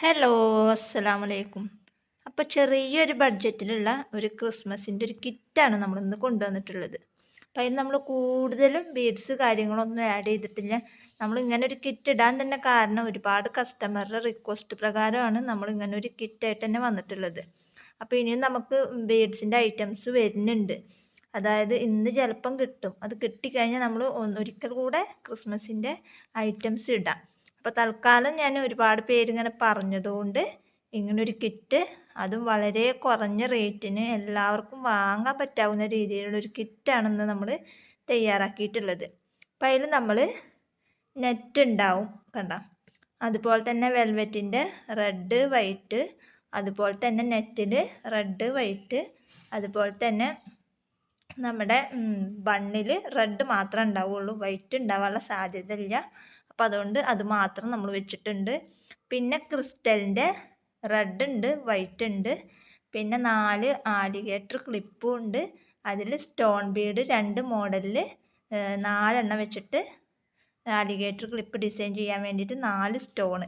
Hello അസ്സലാമു അലൈക്കും അപ്പോൾ ചെറിയൊരു ബഡ്ജറ്റിലുള്ള ഒരു ക്രിസ്മസിന്റെ ഒരു കിറ്റാണ് നമ്മളിന്ന് കൊണ്ടുവന്നിട്ടുള്ളത്. അപ്പോൾ അതിന് നമ്മൾ കൂടുതലും ബീഡ്സ് കാര്യങ്ങളൊന്നും ആഡ് ചെയ്തിട്ടില്ല. നമ്മൾ ഇങ്ങനെ ഒരു കിറ്റ് ഇടാൻ തന്നെ കാരണം ഒരുപാട് കസ്റ്റമറുടെ റിക്വസ്റ്റ് പ്രകാരമാണ് നമ്മൾ ഇങ്ങനെ ഒരു കിറ്റായിട്ട് തന്നെ വന്നിട്ടുള്ളത്. അപ്പോൾ ഇനിയും നമുക്ക് ബീഡ്സിന്റെ ഐറ്റംസ് വരുന്നുണ്ട്. അതായത് ഇന്ന് ചിലപ്പം കിട്ടും. അത് കിട്ടിക്കഴിഞ്ഞാൽ നമ്മൾ ഒരിക്കൽ കൂടെ ക്രിസ്മസിന്റെ ഐറ്റംസ് ഇടാം. അപ്പോൾ തൽക്കാലം ഞാൻ ഒരുപാട് പേരിങ്ങനെ പറഞ്ഞതുകൊണ്ട് ഇങ്ങനൊരു കിറ്റ് അതും വളരെ കുറഞ്ഞ റേറ്റിന് എല്ലാവർക്കും വാങ്ങാൻ പറ്റാവുന്ന രീതിയിലുള്ള ഒരു കിറ്റാണെന്ന് നമ്മൾ തയ്യാറാക്കിയിട്ടുള്ളത്. അപ്പം അതിൽ നമ്മൾ നെറ്റ് ഉണ്ടാവും കണ്ട? അതുപോലെ തന്നെ വെൽവെറ്റിന്റെ റെഡ് വൈറ്റ് അതുപോലെ തന്നെ നെറ്റിൽ റെഡ് വൈറ്റ് അതുപോലെ തന്നെ നമ്മുടെ ബണ്ണിൽ റെഡ് മാത്രമേ ഉണ്ടാവുകയുള്ളൂ വൈറ്റ് ഉണ്ടാവാനുള്ള സാധ്യത ഇല്ല അപ്പം അതുകൊണ്ട് അത് മാത്രം നമ്മൾ വെച്ചിട്ടുണ്ട്. പിന്നെ ക്രിസ്റ്റലിന്റെ റെഡ് ഉണ്ട് വൈറ്റ് ഉണ്ട്. പിന്നെ നാല് ആലിഗേറ്റർ ക്ലിപ്പും ഉണ്ട്. അതിൽ സ്റ്റോൺ ബീഡ് രണ്ട് മോഡലിൽ നാലെണ്ണം വെച്ചിട്ട് ആലിഗേറ്റർ ക്ലിപ്പ് ഡിസൈൻ ചെയ്യാൻ വേണ്ടിയിട്ട് നാല് സ്റ്റോണ്.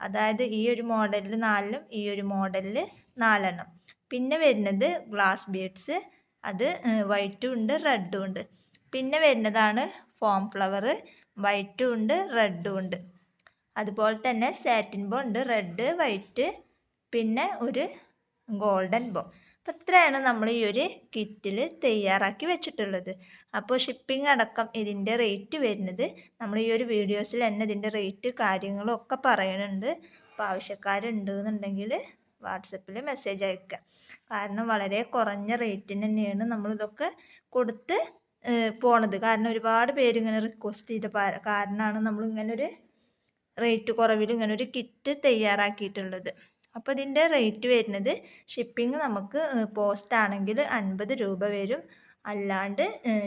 അതായത് ഈ ഒരു മോഡലിൽ നാലിലും ഈ ഒരു മോഡലിൽ നാലെണ്ണം. പിന്നെ വരുന്നത് ഗ്ലാസ് ബീഡ്സ്. അത് വൈറ്റും ഉണ്ട് റെഡും ഉണ്ട്. പിന്നെ വരുന്നതാണ് ഫോം ഫ്ലവർ വൈറ്റും ഉണ്ട് റെഡും ഉണ്ട്. അതുപോലെ തന്നെ സാറ്റിൻ ബോ ഉണ്ട് റെഡ് വൈറ്റ് പിന്നെ ഒരു ഗോൾഡൻ ബോ അപ്പോൾ ഇത്രയാണ് നമ്മൾ ഈ ഒരു കിറ്റിൽ തയ്യാറാക്കി വെച്ചിട്ടുള്ളത്. അപ്പോൾ ഷിപ്പിംഗ് അടക്കം ഇതിന്റെ റേറ്റ് വരുന്നത് നമ്മൾ ഈ ഒരു വീഡിയോസിൽ തന്നെ ഇതിന്റെ റേറ്റ് കാര്യങ്ങളൊക്കെ പറയുന്നുണ്ട് അപ്പോൾ ആവശ്യക്കാരുണ്ട് എന്നുണ്ടെങ്കിൽ വാട്സപ്പിൽ മെസ്സേജ് അയക്കുക കാരണം വളരെ കുറഞ്ഞ റേറ്റിന് തന്നെയാണ് നമ്മളിതൊക്കെ കൊടുത്ത് പോണത്. കാരണം ഒരുപാട് പേര് ഇങ്ങനെ റിക്വസ്റ്റ് ചെയ്ത കാരണമാണ് നമ്മൾ ഇങ്ങനെ ഒരു റേറ്റ് കുറവിൽ ഒരു കിറ്റ് തയ്യാറാക്കിയിട്ടുള്ളത്. അപ്പോൾ ഇതിന്റെ റേറ്റ് വരുന്നത് ഷിപ്പിംഗ് നമുക്ക് പോസ്റ്റ് ആണെങ്കിൽ അൻപത് രൂപ വരും. അല്ലാണ്ട്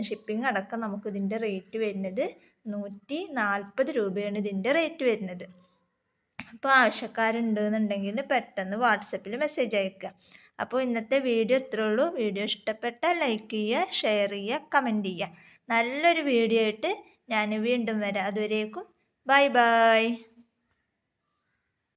ഷിപ്പിംഗ് അടക്കം നമുക്ക് ഇതിന്റെ റേറ്റ് വരുന്നത് നൂറ്റി നാൽപ്പത് രൂപയാണ് ഇതിന്റെ റേറ്റ് വരുന്നത്. അപ്പോൾ ആവശ്യക്കാരുണ്ട് എന്നുണ്ടെങ്കിൽ പെട്ടെന്ന് വാട്സപ്പിൽ മെസ്സേജ് അയക്കുക. അപ്പോൾ ഇന്നത്തെ വീഡിയോ ഇത്രേ ഉള്ളൂ. വീഡിയോ ഇഷ്ടപ്പെട്ടാൽ ലൈക്ക് ചെയ്യുക ഷെയർ ചെയ്യുക കമന്റ് ചെയ്യുക. നല്ലൊരു വീഡിയോ ആയിട്ട് ഞാൻ വീണ്ടും വരാം. അതുവരേക്കും ബൈ ബൈ